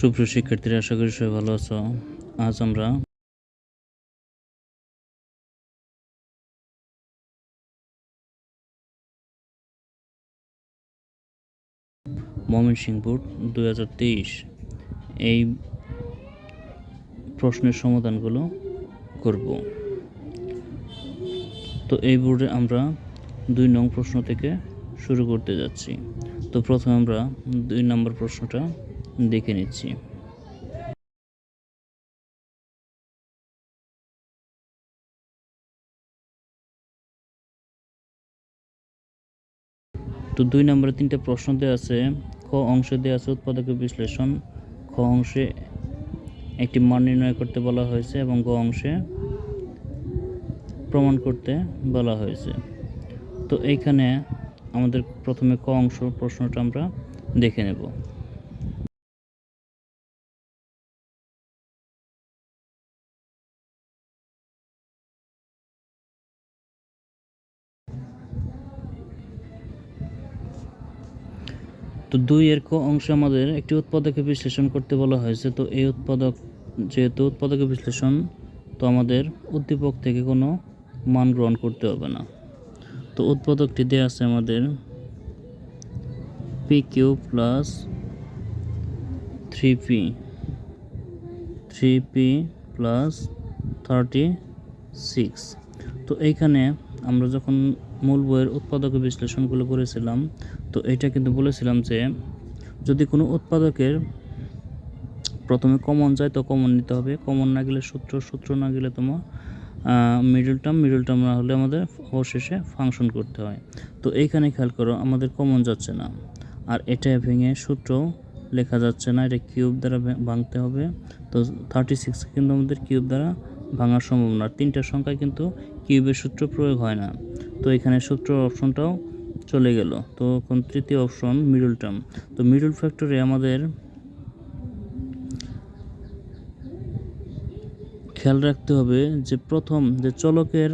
সুপ্রিয় শিক্ষার্থীরা, আশা করি সবাই ভালো আছো। আজ আমরা ময়মনসিংহ বোর্ড দু হাজার তেইশ এই প্রশ্নের সমাধানগুলো করব। তো এই বোর্ডে আমরা দুই নং প্রশ্ন থেকে শুরু করতে যাচ্ছি। তো প্রথমে আমরা দুই নম্বর প্রশ্নটা দেখে নিচ্ছি। তো দুই নম্বরে তিনটে প্রশ্ন দেওয়া আছে। ক অংশে দেওয়া আছে উৎপাদকের বিশ্লেষণ। খ অংশে একটি মান নির্ণয় করতে বলা হয়েছে এবং গ অংশে প্রমাণ করতে বলা হয়েছে। তো এইখানে আমাদের প্রথমে ক অংশ প্রশ্নটা আমরা দেখে নেব। তো দুই এর ক অংশে আমাদের একটি উৎপাদকে বিশ্লেষণ করতে বলা হয়েছে। তো এই উৎপাদক, যেহেতু উৎপাদকে বিশ্লেষণ, তো আমাদের উদ্দীপক থেকে কোনো মান গ্রহণ করতে হবে না। তো উৎপাদকটি দেওয়া আছে আমাদের P Q plus three P three P plus thirty six তো এইখানে আমরা যখন মূল বইয়ের উৎপাদক বিশ্লেষণগুলো করেছিলাম তো এটা কিন্তু বলেছিলাম যে যদি কোনো উৎপাদকের প্রথমে কমন যায় তো কমন নিতে হবে। কমন না গেলে সূত্র সূত্র না গেলে তোমার মিডল টার্ম মিডল টার্ম না হলে আমাদের অবশেষে ফাংশন করতে হয়। তো এইখানে খেয়াল করো, আমাদের কমন যাচ্ছে না। আর এটা ভেঙে সূত্র লেখা যাচ্ছে না, এটা কিউব দ্বারা ভাঙতে হবে। তো থার্টি সিক্স কিন্তু আমাদের কিউব দ্বারা ভাঙা সম্ভব না তিনটা সংখ্যায় কিন্তু কিউবের সূত্র প্রয়োগ হয় না। তো এখানে সূত্র অপশনটাও চলে গেল। তো এখন তৃতীয় অপশন মিডল টার্ম তো মিডল ফ্যাক্টরে আমাদের খেয়াল রাখতে হবে যে প্রথম যে চলকের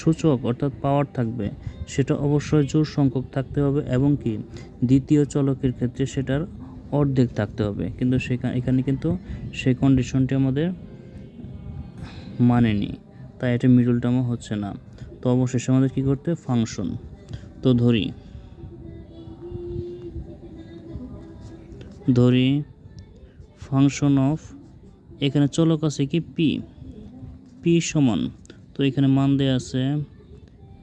সূচক অর্থাৎ পাওয়ার থাকবে, সেটা অবশ্যই জোর সংখ্যক থাকতে হবে এবং কি দ্বিতীয় চলকের ক্ষেত্রে সেটার অর্ধেক থাকতে হবে। কিন্তু সেখানে এখানে কিন্তু সেই কন্ডিশনটি আমাদের মানেনি। তাই এটা মিডল টার্মও হচ্ছে না। তো অবশেষে আমাদের কী করতে ফাংশন তো ধরি। ধরি ফাংশন অফ এখানে চলক আছে কি? পি পি সমান। তো এখানে মান দেওয়া আছে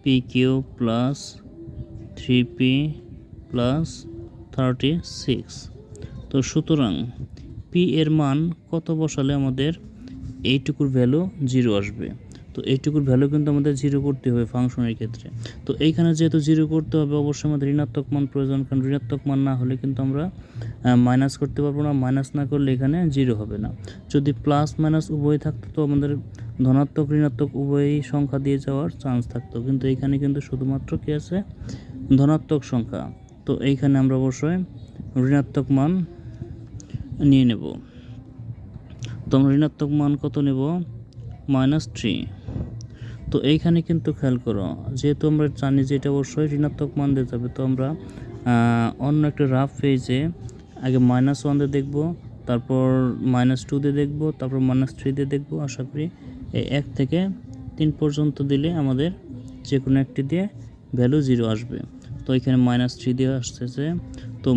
P Q plus three P plus thirty six তো সুতরাং পি এর মান কত বসালে আমাদের এইটুকুর ভ্যালু জিরো আসবে। তো এইটুকুর ভ্যালু কিন্তু আমাদের জিরো করতে হবে ফাংশনের ক্ষেত্রে। তো এইখানে যেহেতু জিরো করতে হবে, অবশ্যই আমাদের ঋণাত্মক মান প্রয়োজন, কারণ ঋণাত্মক মান না হলে কিন্তু আমরা মাইনাস করতে পারব না মাইনাস না করলে এখানে জিরো হবে না। যদি প্লাস মাইনাস উভয় থাকতো, তো আমাদের ধনাত্মক, ঋণাত্মক উভয়ই সংখ্যা দিয়ে যাওয়ার চান্স থাকতো। কিন্তু এখানে কিন্তু শুধুমাত্র কী আছে? ধনাত্মক সংখ্যা। তো এইখানে আমরা অবশ্যই ঋণাত্মক মান নিয়ে নেব। তো আমরা ঋণাত্মক মান কত নেব? মাইনাস থ্রি তো এইখানে কিন্তু খেয়াল করো, যেহেতু আমরা জানি যে এটা অবশ্যই ঋণাত্মক মান দিতে হবে তো আমরা অন্য একটা রাফ পেজে আগে মাইনাস ওয়ান দিয়ে দেখব, তারপর মাইনাস টু দিয়ে দেখব, তারপর মাইনাস থ্রি দিয়ে দেখব, আশা করি এই এক থেকে তিন পর্যন্ত দিলে আমাদের যে কোনো একটি দিয়ে ভ্যালু জিরো আসবে। তো এখানে মাইনাস থ্রি দিয়ে আসতেছে, তো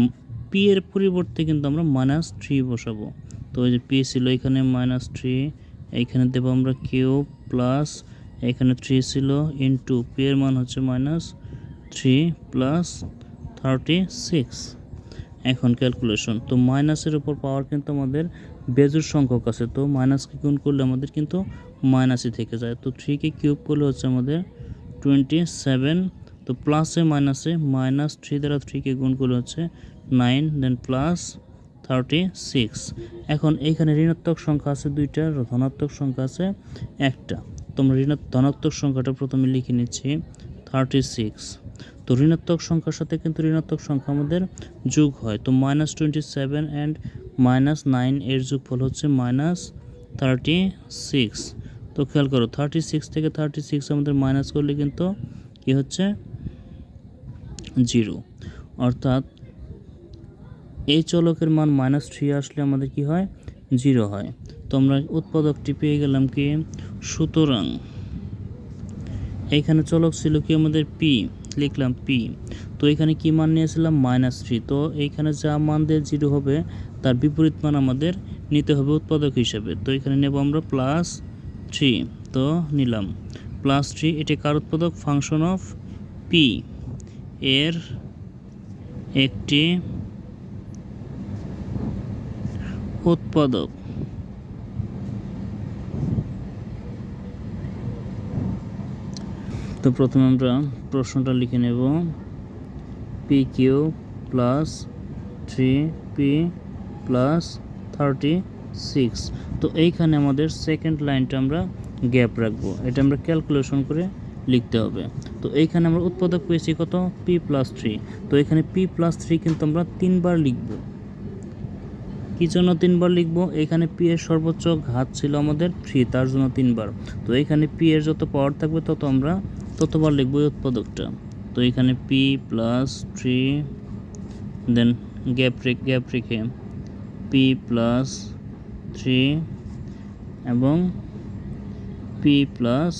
পি এর পরিবর্তে কিন্তু আমরা মাইনাস থ্রি বসাবো। তো ওই যে পি ছিল এখানে মাইনাস থ্রি এইখানে দেবো আমরা কিউ প্লাস এখানে থ্রি ছিল ইন্টু পি এর মান হচ্ছে minus three plus thirty six এখন ক্যালকুলেশন তো মাইনাসের উপর পাওয়ার কিন্তু আমাদের বেজুর সংখ্যক আছে, তো মাইনাসকে গুণ করলে আমাদের কিন্তু মাইনাসই থেকে যায়। তো থ্রিকে কিউব করলে হচ্ছে আমাদের টোয়েন্টি সেভেন তো প্লাসে মাইনাসে মাইনাস থ্রি দ্বারা থ্রিকে গুণ করলে হচ্ছে nine then plus thirty six এখন এইখানে ঋণাত্মক সংখ্যা আছে দুইটা, ধনাত্মক সংখ্যা আছে একটা। তোমরা ধনাত্মক সংখ্যাটা প্রথমে লিখে নিচ্ছি থার্টি সিক্স তো ঋণাত্মক সংখ্যার সাথে কিন্তু ঋণাত্মক সংখ্যা আমাদের যোগ হয়। তো minus twenty seven and minus nine এর যোগফল হচ্ছে মাইনাস থার্টি সিক্স তো খেয়াল করো থার্টি সিক্স থেকে থার্টি সিক্স আমাদের মাইনাস করলে কিন্তু কী হচ্ছে? জিরো অর্থাৎ এই চলকের মান মাইনাস থ্রি আসলে আমাদের কি হয়? জিরো হয়। তো আমরা উৎপাদকটি পেয়ে গেলাম কি? সুতরাং এখানে চলক ছিল কি আমাদের পি লিখলাম পি তো এখানে কি মান নিয়েছিলাম? মাইনাস থ্রি তো এইখানে যা মান দিয়ে জিরো হবে, তার বিপরীত মান আমাদের নিতে হবে উৎপাদক হিসেবে। তো এখানে নেব আমরা প্লাস থ্রি তো নিলাম। প্লাস থ্রি এটি কার উৎপাদক? ফাংশন অফ পি এর একটি উৎপাদক। তো প্রথমে আমরা প্রশ্নটা লিখে নেব। P Q plus three P plus thirty six তো এইখানে আমাদের সেকেন্ড লাইনটা আমরা গ্যাপ রাখব। এটা আমরা ক্যালকুলেশন করে লিখতে হবে। তো এইখানে আমরা উৎপাদক পেয়েছি কত? পি প্লাস থ্রি তো এখানে পি প্লাস থ্রি কিন্তু আমরা তিনবার লিখব। কি জন্য তিনবার লিখব? এখানে পি এর সর্বোচ্চ ঘাত ছিল আমাদের থ্রি তার জন্য তিনবার। তো এখানে পি এর যত পাওয়ার থাকবে তত আমরা ততবার লিখব এই উৎপাদকটা। তো এখানে P plus three then gap রেখে গ্যাপ রেখে পি প্লাস থ্রি এবং পি প্লাস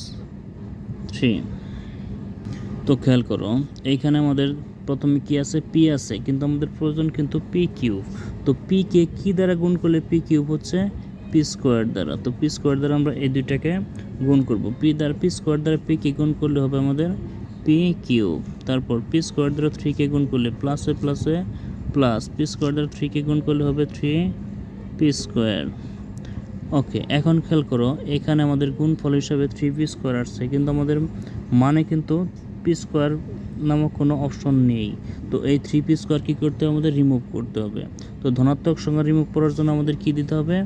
থ্রি তো খেয়াল করো এইখানে আমাদের প্রথমে কি আছে? পি আছে, কিন্তু আমাদের প্রয়োজন কিন্তু পি কিউব তো পি কে কি দ্বারা গুণ করলে পি কিউব হচ্ছে? পি স্কোয়ার দ্বারা। তো পি স্কোয়ার দ্বারা আমরা এই দুইটাকে গুণ করব। পি দ্বারা পি স্কোয়ার দ্বারা পি কে গুণ করলে হবে আমাদের পি কিউব তারপর পি স্কোয়ার দ্বারা থ্রি কে গুণ করলে প্লাসে প্লাসে প্লাস হয়ে প্লাস পি স্কোয়ার দ্বারা থ্রি কে গুণ করলে হবে থ্রি পি স্কোয়ার ওকে এখন খেয়াল করো, এখানে আমাদের গুণফল হিসাবে থ্রি পি স্কোয়ার আসছে, কিন্তু আমাদের মানে কিন্তু পি স্কোয়ার নামক কোনো অপশন নেই। তো এই থ্রি পি স্কোয়ার কী করতে হবে? আমাদের রিমুভ করতে হবে। তো ধনাত্মক সংখ্যা রিমুভ করার জন্য আমাদের কী দিতে হবে?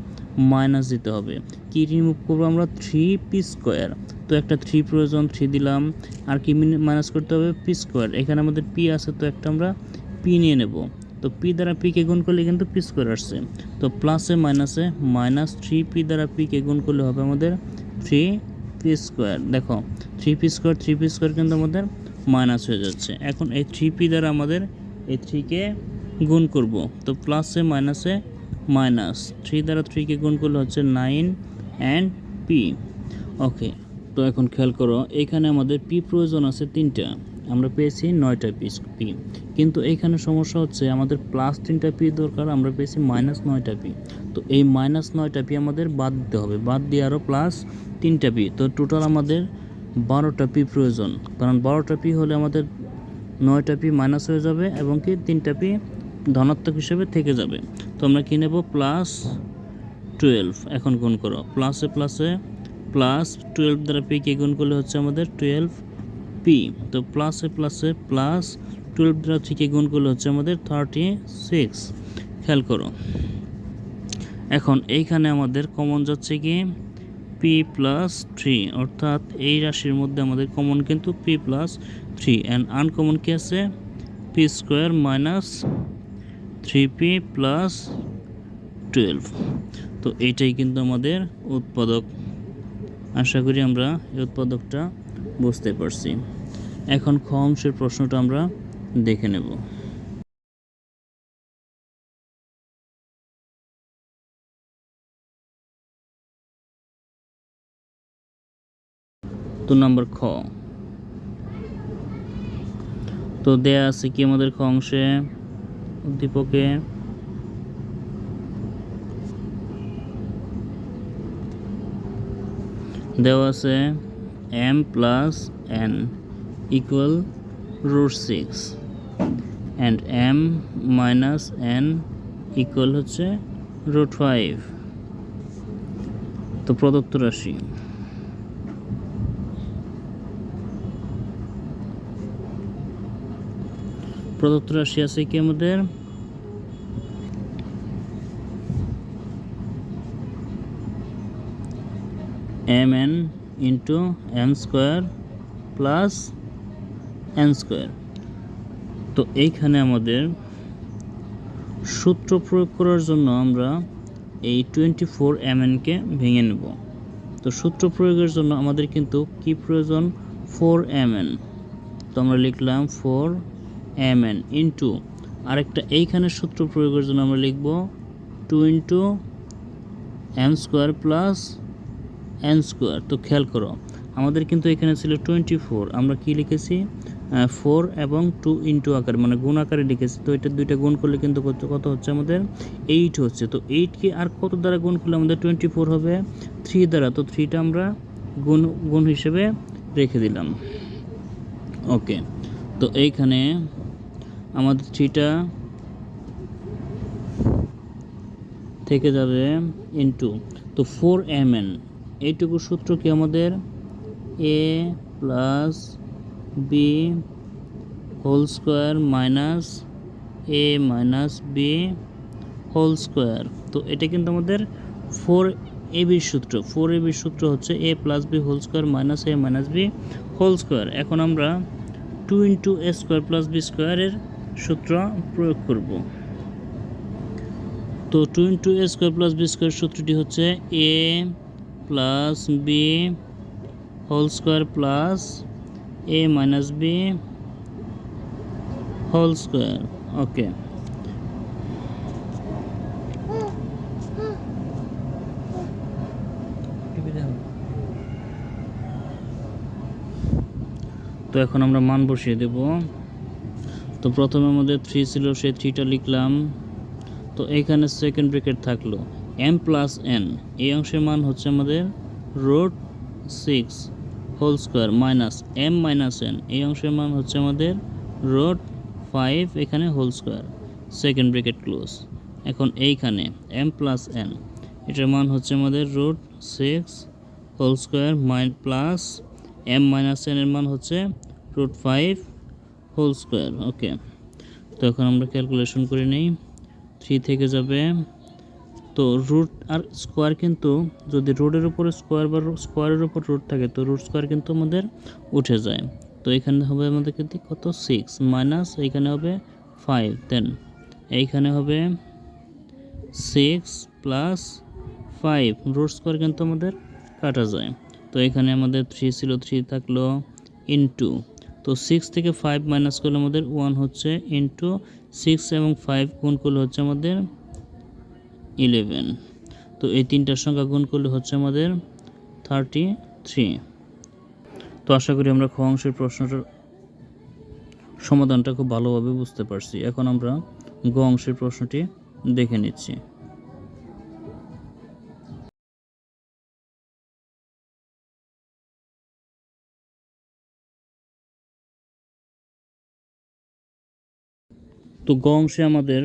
মাইনাস দিতে হবে। কি রিমুভ করব আমরা থ্রি পি স্কোয়ার তো একটা থ্রি প্রয়োজন থ্রি দিলাম। আর কি মাইনাস করতে হবে পি স্কোয়ার এখানে আমাদের পি আছে, তো একটা আমরা পি নিয়ে নেব। তো পি দ্বারা পি কে গুণ করলে কিন্তু পি স্কোয়ার আসছে। তো প্লাসে মাইনাসে মাইনাস থ্রি পি দ্বারা পি কে গুণ করলে হবে আমাদের থ্রি পি স্কোয়ার দেখো three P square three P square কিন্তু আমাদের মাইনাস হয়ে যাচ্ছে। এখন এই থ্রি পি দ্বারা আমাদের এই থ্রিকে গুণ করব। তো প্লাসে মাইনাসে মাইনাস থ্রি দ্বারা থ্রিকে গুণ করলে হচ্ছে নাইন অ্যান্ড পি ওকে তো এখন খেয়াল করো, এখানে আমাদের পি প্রয়োজন আছে তিনটা। আমরা পেয়েছি নয়টা পিস পি কিন্তু এইখানে সমস্যা হচ্ছে, আমাদের প্লাস তিনটা পি দরকার, আমরা পেয়েছি মাইনাস নয়টা পি তো এই মাইনাস নয়টা পি আমাদের বাদ দিতে হবে। বাদ দিয়ে আরও প্লাস তিনটা পি তো টোটাল আমাদের বারোটা পি প্রয়োজন। কারণ বারোটা পি হলে আমাদের নয়টা পি মাইনাস হয়ে যাবে এবং কি তিনটা পি ধনাত্মক হিসেবে থেকে যাবে। তো আমরা কী নেব? প্লাস টুয়েলভ এখন গুণ করো। প্লাসে প্লাসে প্লাস টুয়েলভ দ্বারা পি কে গুণ করলে হচ্ছে আমাদের টুয়েলভ পি তো প্লাসে প্লাসে প্লাস টুয়েলভ দ্বারা থ্রিকে গুণ করলে হচ্ছে আমাদের থার্টি সিক্স খেয়াল করো। এখন এইখানে আমাদের কমন যাচ্ছে কি? পি প্লাস থ্রি অর্থাৎ এই রাশির মধ্যে আমাদের কমন কিন্তু P plus three and uncommon কি আছে? P square minus three P plus twelve তো এইটাই কিন্তু আমাদের উৎপাদক। আশা করি আমরা এই উৎপাদকটা বুঝতে পারছি। এখন খ অংশের প্রশ্নটা আমরা দেখে নেব। তো নাম্বার খ। তো দেয়া আছে কি আমাদের খ অংশে? উদ্দীপকে দেওয়া আছে M plus N equal root six. And M minus N equal হচ্ছে রুট ফাইভ তো প্রদত্ত রাশি। প্রদত্ত রাশি আছে কি আমাদের? M N into M square plus N square তো এইখানে আমাদের সূত্র প্রয়োগ করার জন্য আমরা এই টোয়েন্টি ফোর এম এনকে ভেঙে নেব। তো সূত্র প্রয়োগের জন্য আমাদের কিন্তু কি প্রয়োজন? ফোর এম এন তো আমরা লিখলাম ফোর এম এন ইন্টু আরেকটা এইখানে সূত্র প্রয়োগের জন্য আমরা লিখব two into M square plus N square তো খেয়াল করো, আমাদের কিন্তু এখানে ছিল টোয়েন্টি ফোর আমরা কি লিখেছি? ফোর এবং টু ইন্টু আকারে মানে গুণ আকারে লিখেছি, তো এটা দুইটা গুণ করলে কিন্তু কত হচ্ছে আমাদের? এইট হচ্ছে, তো এইটকে আর কত দ্বারা গুণ করলে আমাদের টোয়েন্টি ফোর হবে? থ্রি দ্বারা, তো থ্রিটা আমরা গুণ গুণ হিসেবে রেখে দিলাম। ওকে, তো এইখানে আমাদের থ্রিটা থেকে যাবে ইন্টু তো ফোর এম এন এইটুকু সূত্র কি আমাদের? A plus B whole square minus A minus B whole square তো এটা কিন্তু আমাদের ফোর এ বির সূত্র। ফোর এ বির সূত্র হচ্ছে A plus B whole square minus A minus B whole square এখন আমরা two into A square plus B স্কোয়ারের সূত্র প্রয়োগ করব। তো two into A square plus B square সূত্রটি হচ্ছে A plus B whole square plus A minus B whole square okay তো এখন আমরা মান বসিয়ে দেব। তো প্রথমে আমাদের থ্রি ছিল, সেই থ্রিটা লিখলাম। তো এইখানে সেকেন্ড ব্রেকেট থাকল। এম প্লাস এন এই অংশের মান হচ্ছে আমাদের root six whole square minus M minus N এই অংশের মান হচ্ছে আমাদের রোড ফাইভ এখানে whole square second bracket close এখন এইখানে এম প্লাস এন এটার মান হচ্ছে আমাদের root six whole square mine plus M minus N এর মান হচ্ছে root five whole square okay তো এখন আমরা ক্যালকুলেশন করে নিই। থ্রি থেকে যাবে তো রুট আর স্কোয়ার কিন্তু যদি রোডের উপরে স্কোয়ার বা স্কোয়ারের উপর রুট থাকে, তো রুট স্কোয়ার কিন্তু আমাদের উঠে যায়। তো এখানে হবে আমাদের কিন্তু কত? সিক্স মাইনাস এইখানে হবে ফাইভ দেন এইখানে হবে six plus five root square কিন্তু আমাদের কাটা যায়। তো এখানে আমাদের থ্রি ছিল থ্রি থাকল ইন্টু তো সিক্স থেকে ফাইভ মাইনাস করলে আমাদের ওয়ান হচ্ছে ইন্টু সিক্স এবং ফাইভ গুণ করলে হচ্ছে আমাদের ইলেভেন। তো এই তিনটার সংখ্যা গুণ করলে হচ্ছে আমাদের থার্টি থ্রি তো আশা করি আমরা খ অংশের প্রশ্নটার সমাধানটা খুব ভালোভাবে বুঝতে পারছি। এখন আমরা গ অংশের প্রশ্নটি দেখে নিচ্ছি। তো গ অংশে আমাদের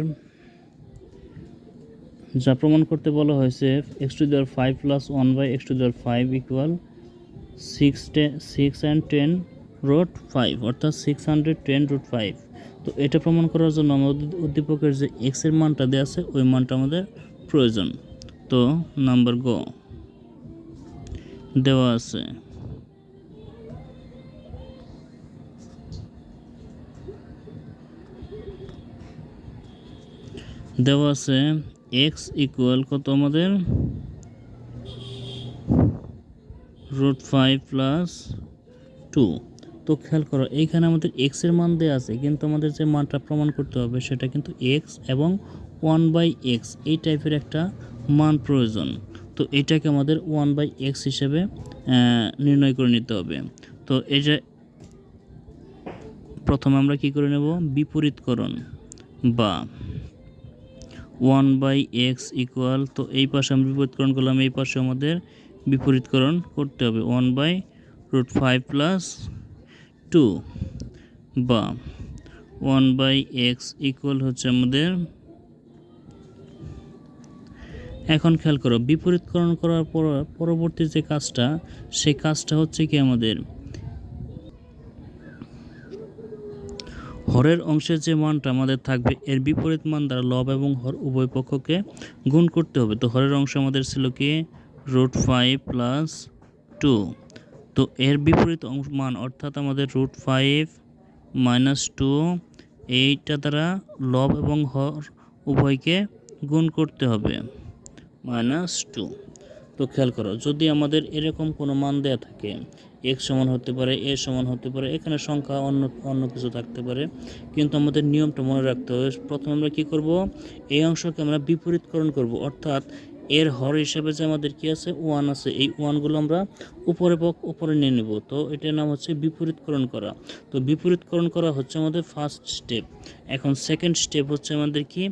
যা প্রমাণ করতে বলা হয়েছে X to the power five plus one by X to the power five equal six ten six and ten root five অর্থাৎ six hundred ten root five তো এটা প্রমাণ করার জন্য আমাদের উদ্দীপকের যে এক্সের মানটা দেওয়া আছে, ওই মানটা আমাদের প্রয়োজন। তো নাম্বার গ দেওয়া আছে। দেওয়া আছে এক্স ইকুয়াল কত আমাদের? রুট ফাইভ প্লাস টু তো খেয়াল করো, এইখানে আমাদের এক্সের মান দেওয়া আছে, কিন্তু আমাদের যে মানটা প্রমাণ করতে হবে সেটা কিন্তু এক্স এবং ওয়ান বাই এক্স এই টাইপের একটা মান প্রয়োজন। তো এটাকে আমাদের ওয়ান বাই এক্স হিসেবে নির্ণয় করে নিতে হবে। তো এই যে প্রথমে আমরা কি করে নেব? বিপরীতকরণ বা ওয়ান বাই এক্স ইকুয়াল, তো এই পাশে আমরা বিপরীতকরণ করলাম, এই পাশে আমাদের বিপরীতকরণ করতে হবে। One by root five plus two বা ওয়ান বাই এক্স ইকুয়াল হচ্ছে আমাদের, এখন খেয়াল করো, বিপরীতকরণ করার পর পরবর্তী যে কাজটা সেই কাজটা হচ্ছে কি আমাদের হরের অংশের যে মানটা আমাদের থাকবে, এর বিপরীত মান দ্বারা লব এবং হর উভয় পক্ষকে গুণ করতে হবে। তো হরের অংশ আমাদের ছিল কি? Root five plus two. তো এর বিপরীত অংশ- মান অর্থাৎ আমাদের রুট ফাইভ মাইনাস টু, এইটা দ্বারা লব এবং হর উভয়কে গুণ করতে হবে, মাইনাস টু। তো খেয়াল করো, যদি আমাদের এরকম কোনো মান দেয়া থাকে এক্স সমান হতে পারে এ সমান হতে পারে, এখানে সংখ্যা অন্য অন্য কিছু থাকতে পারে। কিন্তু আমাদের নিয়মটা মনে রাখতে হবে, প্রথমে আমরা কি করব? এই অংশকে আমরা বিপরীতকরণ করব, অর্থাৎ এর হর হিসাবে যে আমাদের কি আছে, ওয়ান আছে। এই ওয়ানগুলো আমরা উপরে পক উপরে নিয়ে নেব। তো এটার নাম হচ্ছে বিপরীতকরণ করা। তো বিপরীতকরণ করা হচ্ছে আমাদের ফার্স্ট স্টেপ এখন সেকেন্ড স্টেপ হচ্ছে আমাদের কি,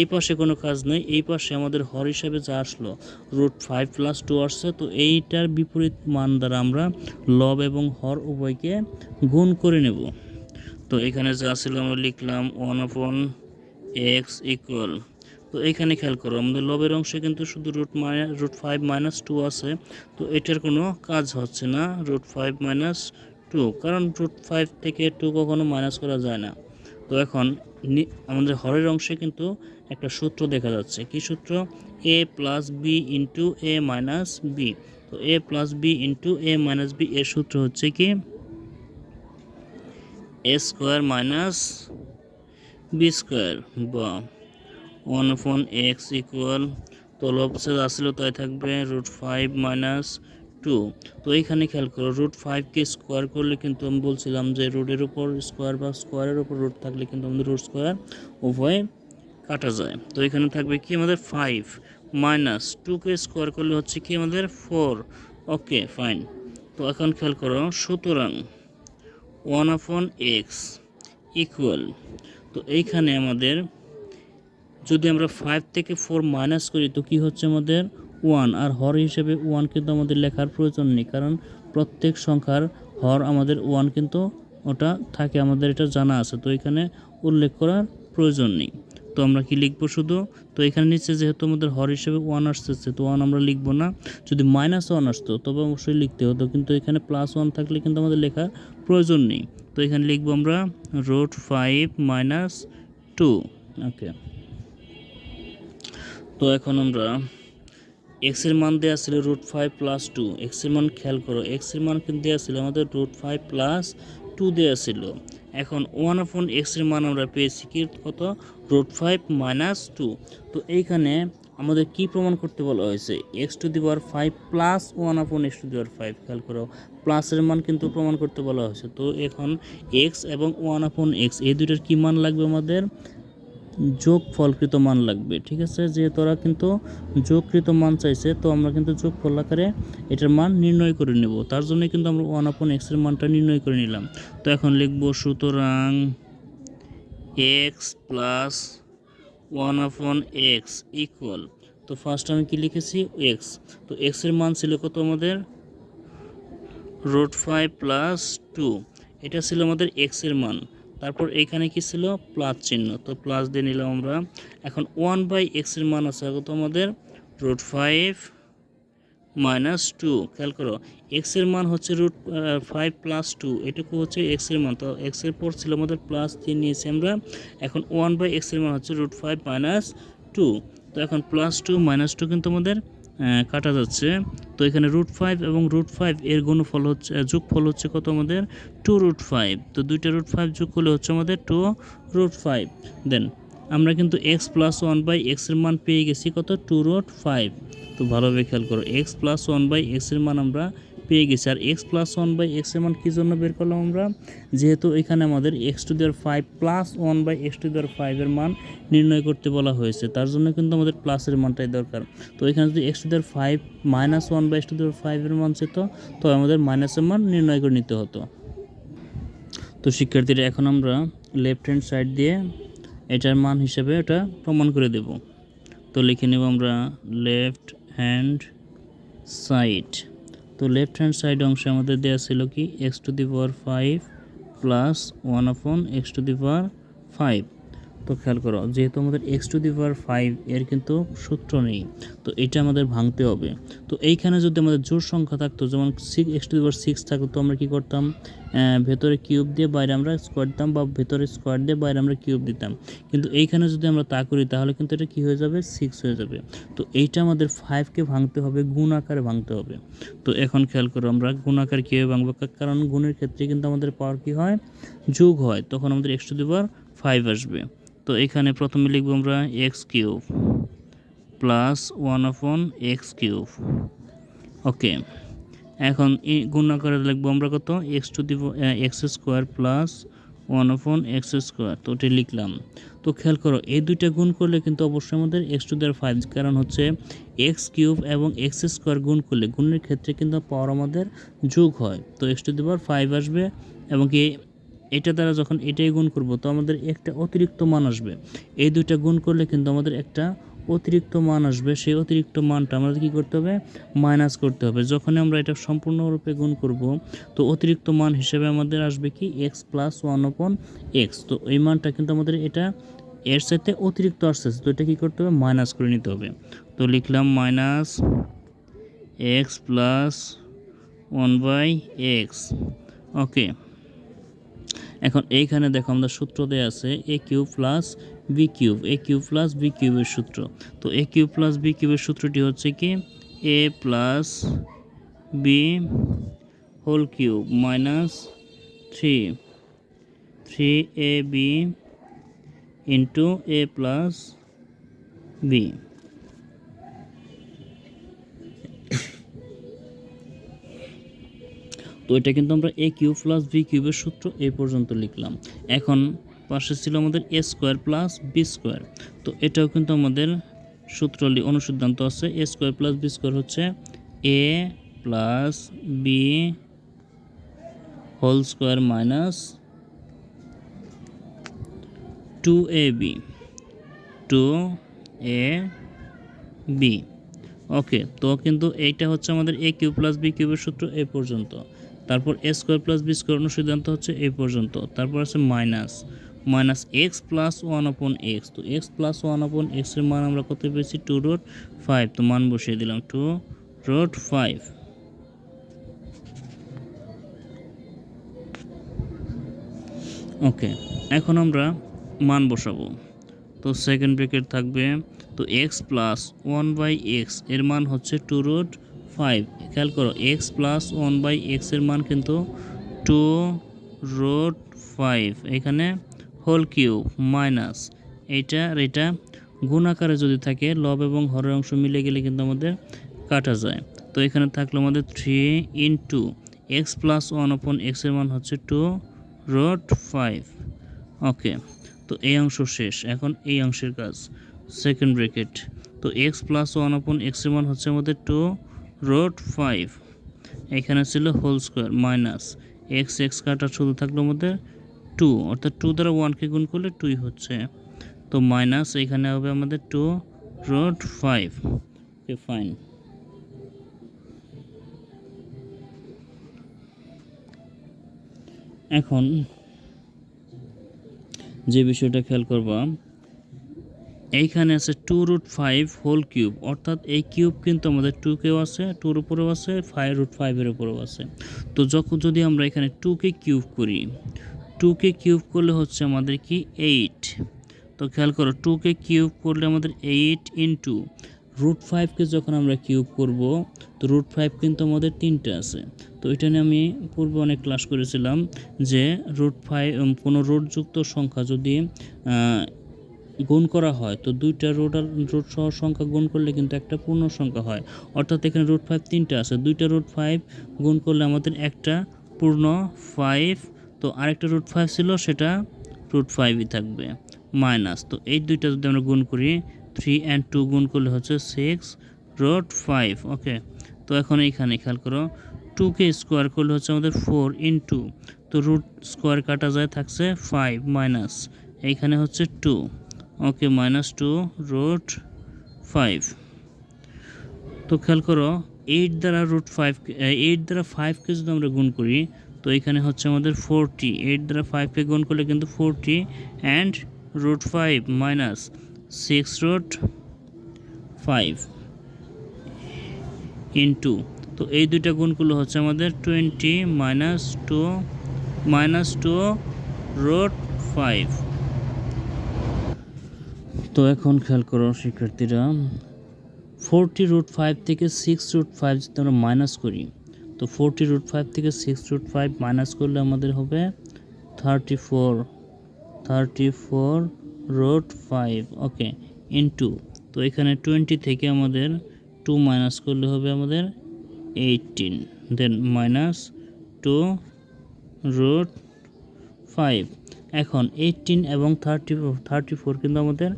এই পাশে কোনো কাজ নেই, এই পাশে আমাদের হর হিসাবে যা আসলো রুট ফাইভ প্লাস টু আসছে। তো এইটার বিপরীত মান দ্বারা আমরা লব এবং হর উভয়কে গুণ করে নেব। তো এখানে যা ছিল আমরা লিখলাম ওয়ান আপন এক্স ইকুয়াল তো এখানে খেয়াল করো, আমাদের লবের অংশে কিন্তু শুধু root minus root five minus two আছে, তো এটার কোনো কাজ হচ্ছে না রুট ফাইভ মাইনাস টু কারণ রুট ফাইভ থেকে টু কখনো মাইনাস করা যায় না। তো এখন আমাদের হরের অংশে কিন্তু একটা সূত্র দেখা যাচ্ছে, কি সূত্র? A plus B into A minus B তো A plus B into A minus B এর সূত্র হচ্ছে কি? A square minus B square বা ওয়ান আপন এক্স ইকুয়াল তো লবসে আসলে তাই থাকবে রুট ফাইভ মাইনাস টু তো এইখানে খেয়াল করো রুট ফাইভকে স্কোয়ার করলে কিন্তু আমি বলছিলাম যে রুটের উপর স্কোয়ার বা স্কোয়ারের উপর রুট থাকলে কিন্তু আমাদের রুট স্কোয়ার উভয় কাটা যায়। তো এখানে থাকবে কি আমাদের ফাইভ মাইনাস টুকে স্কোয়ার করলে হচ্ছে কি আমাদের ফোর ওকে ফাইন তো এখন খেয়াল করো, সুতরাং one of upon X equal তো এইখানে আমাদের যদি আমরা ফাইভ থেকে ফোর মাইনাস করি, তো কি হচ্ছে আমাদের ওয়ান আর হর হিসেবে ওয়ান কিন্তু আমাদের লেখার প্রয়োজন নেই, কারণ প্রত্যেক সংখ্যার হর আমাদের ওয়ান কিন্তু ওটা থাকে, আমাদের এটা জানা আছে, তো এখানে উল্লেখ করার প্রয়োজন নেই। তো আমরা কি লিখব শুধু? তো এখানে নিচে যেহেতু আমাদের হর হিসেবে ওয়ান আসতেছে, তো ওয়ান আমরা লিখব না। যদি মাইনাস ওয়ান আসতো, তবে অবশ্যই লিখতে হতো, কিন্তু এখানে প্লাস ওয়ান থাকলে কিন্তু আমাদের লেখার প্রয়োজন নেই। তো এখানে লিখব আমরা root five minus two okay তো এখন আমরা এক্সের মান দেওয়া ছিল রুট ফাইভ প্লাস টু এক্সের মান খেয়াল করো এক্সের মান কিন্তু দেওয়া ছিল, আমাদের রুট ফাইভ প্লাস টু দেওয়া ছিল। এখন ওয়ান আপন এক্সের মান আমরা পেয়েছি কি? কত? রুট ফাইভ মাইনাস টু তো এইখানে আমাদের কি প্রমাণ করতে বলা হয়েছে? X to the power five plus one upon X to the power five খেয়াল করো। প্লাসের মান কিন্তু প্রমাণ করতে বলা হয়েছে। তো এখন এক্স এবং ওয়ান আপন এক্স এই দুইটার কি মান লাগবে আমাদের? যোগ ফলকৃত মান লাগবে, ঠিক আছে? যে তোরা কিন্তু যোগকৃত মান চাইছে, তো আমরা কিন্তু যোগ ফল আকারে এটার মান নির্ণয় করে নেব। তার জন্য কিন্তু আমরা ওয়ান আপন এক্সের মানটা নির্ণয় করে নিলাম। তো এখন লিখব, সুতরাং X plus one upon X equal তো ফার্স্ট আমি কি লিখেছি? এক্স তো এক্সের মান ছিল কত আমাদের? রুট ফাইভ প্লাস টু এটা ছিল আমাদের এক্সের মান। তারপর এখানে কি ছিল? প্লাস চিহ্ন। তো প্লাস দিয়ে নিলাম আমরা। এখন ওয়ান বাই এক্সের মান আছে কত আমাদের। Root five minus two. খেয়াল করো, এক্সের মান হচ্ছে রুট ফাইভ প্লাস টু। এটুকু হচ্ছে এক্সের মান। তো এক্সের পর ছিল আমাদের প্লাস দিয়ে নিয়েছি আমরা। এখন ওয়ান বাই এক্সের মান হচ্ছে রুট ফাইভ মাইনাস টু। তো এখন প্লাস টু মাইনাস টু কিন্তু আমাদের কাটা যাচ্ছে। তো এখানে রুট ফাইভ এবং রুট ফাইভ এর গুণফল হচ্ছে যোগ ফল হচ্ছে কত আমাদের? টু রুট ফাইভ তো দুইটা রুট ফাইভ যোগ করলে হচ্ছে আমাদের টু রুট ফাইভ দেন আমরা কিন্তু এক্স প্লাস ওয়ান বাই এক্সের মান পেয়ে গেছি কত? টু রুট ফাইভ তো ভালোভাবে খেয়াল করো এক্স প্লাস ওয়ান বাই এক্সের মান আমরা পেয়ে গেছি। আর এক্স প্লাস ওয়ান বাই এক্সের মান কী জন্য বের করলাম আমরা? যেহেতু এখানে আমাদের X to the power five plus one by X to the power ফাইভের মান নির্ণয় করতে বলা হয়েছে। তার জন্য কিন্তু আমাদের প্লাসের মানটাই দরকার। তো এখানে যদি X to the power five minus one by X to the power ফাইভের মান যেত তো আমাদের মাইনাসের মান নির্ণয় করে নিতে হতো। তো শিক্ষার্থীরা, এখন আমরা লেফট হ্যান্ড সাইড দিয়ে এটার মান হিসেবে এটা প্রমাণ করে দেব। তো লিখে নেব আমরা লেফট হ্যান্ড সাইড তো লেফট হ্যান্ড সাইড অংশে আমাদের দেওয়া ছিল কি? X to the power five plus one upon X to the power five তো খেয়াল করো, যেহেতু আমাদের X to the power five এর কিন্তু সূত্র নেই, তো এটা আমাদের ভাঙতে হবে। তো এইখানে যদি আমাদের জোর সংখ্যা থাকতো, যেমন six X to the power six থাকতো, তো আমরা কী করতাম? ভেতরে কিউব দিয়ে বাইরে আমরা স্কোয়ার দিতাম বা ভেতরে স্কোয়ার দিয়ে বাইরে আমরা কিউব দিতাম। কিন্তু এইখানে যদি আমরা তা করি, তাহলে কিন্তু এটা কী হয়ে যাবে? সিক্স হয়ে যাবে। তো এইটা আমাদের ফাইভকে ভাঙতে হবে, গুণ আকারে ভাঙতে হবে। তো এখন খেয়াল করো, আমরা গুণ আকার কীভাবে ভাঙবো? কারণ গুণের ক্ষেত্রে কিন্তু আমাদের পাওয়ার কী হয়? যোগ হয়, তখন আমাদের X to the power five আসবে। তো এখানে প্রথমে লিখব আমরা X cube plus one upon X cube. Okay, এখন গুণ করে লিখব আমরা কত? X to the X square plus one upon X square, তো ওটি লিখলাম। তো খেয়াল করো, এই দুইটা গুণ করলে কিন্তু অবশ্যই আমাদের এক্স টু দেওয়ার ফাইভ কারণ হচ্ছে এক্স কিউব এবং এক্স স্কোয়ার গুণ করলে গুণের ক্ষেত্রে কিন্তু পাওয়ার আমাদের যোগ হয়। তো এক্স টু দেওয়ার ফাইভ আসবে এবং কি এটা দ্বারা যখন এটাই গুণ করব, তো আমাদের একটা অতিরিক্ত মান আসবে। এই দুইটা গুণ করলে কিন্তু আমাদের একটা অতিরিক্ত মান আসবে। সেই অতিরিক্ত মানটা আমাদের কী করতে হবে? মাইনাস করতে হবে। যখন আমরা এটা সম্পূর্ণরূপে গুণ করব, তো অতিরিক্ত মান হিসেবে আমাদের আসবে কি? X plus one upon X তো এই মানটা কিন্তু আমাদের এটা এর সাথে অতিরিক্ত আসছে। তো এটা কী করতে হবে? মাইনাস করে নিতে হবে। তো লিখলাম minus X plus one by X okay. এখন এইখানে দেখো আমাদের সূত্র দেওয়া আছে A cube plus B cube A cube plus B কিউবের সূত্র। তো এ কিউব প্লাস বি কিউবের সূত্রটি হচ্ছে কি? A plus B whole cube minus three three A B into A plus B তো এটা কিন্তু আমরা এ কিউব প্লাস বি কিউবের সূত্র এই পর্যন্ত লিখলাম। এখন পাশে ছিল আমাদের A square plus B square তো এটাও কিন্তু আমাদের সূত্র অনুসিদ্ধান্ত আছে। A square plus B square হচ্ছে A plus B whole square minus two A B two A B okay তো কিন্তু এইটা হচ্ছে আমাদের এ কিউ প্লাস বি কিউবের সূত্র এই পর্যন্ত। তারপর A square plus B square অনুসিদ্ধান্ত হচ্ছে এই পর্যন্ত। তারপর আছে minus minus X plus one upon X তো এক্স প্লাস ওয়ান অপন এক্সের মান আমরা কত পেয়েছি? টু রোড ফাইভ তো মান বসিয়ে দিলাম টু রোড ফাইভ ওকে এখন আমরা মান বসাবো। তো সেকেন্ড ব্রেকেট থাকবে। তো এক্স প্লাস ওয়ান বাই এক্সের মান হচ্ছে টু রুট ফাইভ খেয়াল করো এক্স প্লাস ওয়ান বাই এক্সের মান কিন্তু টু রুট ফাইভ এখানে হোল কিউব মাইনাস এইটা এটা গুণ আকারে যদি থাকে, লব এবং হরের অংশ মিলে গেলে কিন্তু আমাদের কাটা যায়। তো এখানে থাকল আমাদের three into X plus one upon এক্সের মান হচ্ছে টু রুট ফাইভ ওকে তো এই অংশ শেষ। এখন এই অংশের কাজ সেকেন্ড ব্রেকেট তো এক্স প্লাস ওয়ান অপন এক্সের মান হচ্ছে আমাদের টু রোড ফাইভ। এখানে ছিল whole square, minus X X কাটা শুধু থাকল আমাদের টু, অর্থাৎ টু দ্বারা ওয়ানকে গুণ করলে টুই হচ্ছে। তো মাইনাস এখানে হবে আমাদের two root five. Okay, fine. এখন যে বিষয়টা খেয়াল করবা এইখানে আছে two root five whole cube অর্থাৎ এই কিউব কিন্তু আমাদের টু কেও আছে টুর উপরেও আছে ফাইভ রুট ফাইভের উপরেও আছে। তো যখন যদি আমরা এখানে টুকে কিউব করি টুকে কিউব করলে হচ্ছে আমাদের কি? এইট তো খেয়াল করো টুকে কিউব করলে আমাদের এইট ইন্টু রুট ফাইভকে যখন আমরা কিউব করব, তো রুট ফাইভ কিন্তু আমাদের তিনটে আছে। তো এটা নিয়ে আমি পূর্বে অনেক ক্লাস করেছিলাম যে রুট ফাইভ কোনো রুটযুক্ত সংখ্যা যদি গুণ করা হয়, তো দুইটা রুট রোড সহ সংখ্যা গুণ করলে কিন্তু একটা পূর্ণ সংখ্যা হয়। অর্থাৎ এখানে রুট ফাইভ তিনটা আছে। দুইটা রুট ফাইভ গুণ করলে আমাদের একটা পূর্ণ ফাইভ তো আরেকটা রুট ফাইভ ছিল, সেটা রুট ফাইভই থাকবে মাইনাস তো এই দুইটা যদি আমরা গুণ করি থ্রি অ্যান্ড টু গুণ করলে হচ্ছে সিক্স রুট ফাইভ ওকে তো এখন এইখানে খেয়াল করো টুকে স্কোয়ার করলে হচ্ছে আমাদের ফোর ইন্টু তো রুট স্কোয়ার কাটা যায়, থাকছে ফাইভ মাইনাস এইখানে হচ্ছে two okay minus two root five তো খেয়াল করো এইট দ্বারা রুট ফাইভ এইট দ্বারা ফাইভকে যদি আমরা গুণ করি, তো এখানে হচ্ছে আমাদের ফোরটি এইট দ্বারা ফাইভকে গুণ করলে কিন্তু forty and root five minus six root five into তো এই দুইটা গুণগুলো হচ্ছে আমাদের twenty minus two minus two root five তো এখন খেয়াল করো শিক্ষার্থীরা ফোরটি রুট ফাইভ থেকে সিক্স রুট ফাইভ যদি আমরা মাইনাস করি, তো ফোরটি রুট ফাইভ থেকে সিক্স রুট ফাইভ মাইনাস করলে আমাদের হবে thirty four thirty four root five okay into তো এখানে টোয়েন্টি থেকে আমাদের টু মাইনাস করলে হবে আমাদের eighteen then minus two root five এখন এইটিন এবং থার্টি থার্টি ফোর কিন্তু আমাদের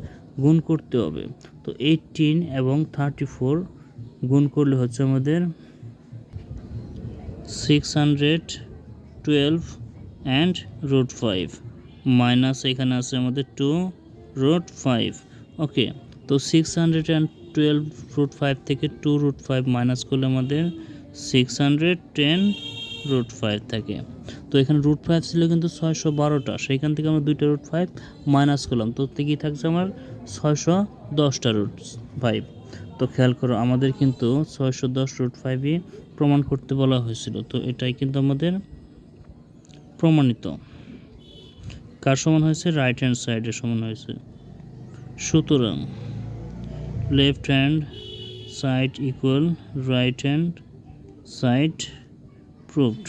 গুণ করতে হবে। তো এইটিন এবং থার্টি ফোর গুণ করলে হচ্ছে আমাদের six hundred twelve and root five minus এখানে আছে আমাদের টু রুট ফাইভ ওকে তো six hundred and twelve root five থেকে টু রুট ফাইভ মাইনাস করলে আমাদের six hundred ten root five থাকে। তো এখানে রুট ফাইভ ছিল কিন্তু ছয়শো বারোটা, সেইখান থেকে আমরা দুইটা রুট ফাইভ মাইনাস করলাম। তো কি থাকছে আমার ছয়শো দশটা রুট ফাইভ তো খেয়াল করো, আমাদের কিন্তু ছয়শো দশ রুট ফাইভই প্রমাণ করতে বলা হয়েছিল। তো এটাই কিন্তু আমাদের প্রমাণিত। কার সমান হয়েছে? রাইট হ্যান্ড সাইডের সমান হয়েছে। সুতরাং left hand side equal right hand side proved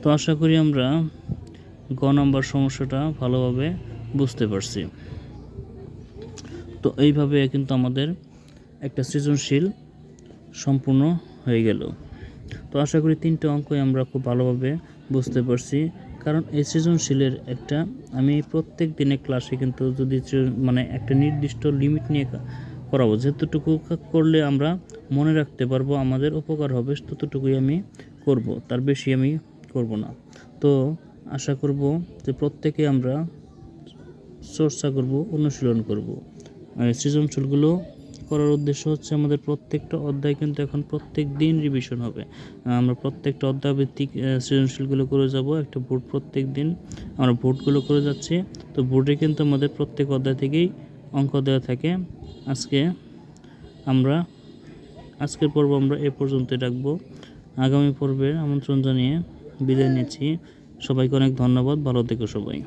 তো আশা করি আমরা গ নম্বর সমস্যাটা ভালোভাবে বুঝতে পারছি। তো এইভাবে কিন্তু আমাদের একটা সৃজনশীল সম্পূর্ণ হয়ে গেল। তো আশা করি তিনটে অঙ্কই আমরা খুব ভালোভাবে বুঝতে পারছি। কারণ এই সৃজনশীলের একটা, আমি প্রত্যেক দিনে ক্লাসে কিন্তু যদি মানে একটা নির্দিষ্ট লিমিট নিয়ে করাবো, যতটুকু করলে আমরা মনে রাখতে পারব আমাদের উপকার হবে, ততটুকুই আমি করব, তার বেশি আমি করব না। তো আশা করব যে প্রত্যেকে আমরা চর্চা করব, অনুশীলন করব। আর সৃজনশীলগুলো করার উদ্দেশ্য হচ্ছে আমাদের প্রত্যেকটা অধ্যায় কিন্তু এখন প্রত্যেক দিন রিভিশন হবে। আমরা প্রত্যেকটা অধ্যায় ভিত্তিক সৃজনশীলগুলো করে যাব। একটা বোর্ড প্রত্যেক দিন আমরা বোর্ডগুলো করে যাচ্ছি। তো বোর্ডে কিন্তু আমাদের প্রত্যেক অধ্যায় থেকেই অঙ্ক দেওয়া থাকে। আজকে আমরা, আজকের পর্ব আমরা এ পর্যন্তই রাখব। আগামী পর্বের আমন্ত্রণ জানিয়ে বিদায় নিচ্ছি। সবাইকে অনেক ধন্যবাদ। ভালো থেকো সবাই।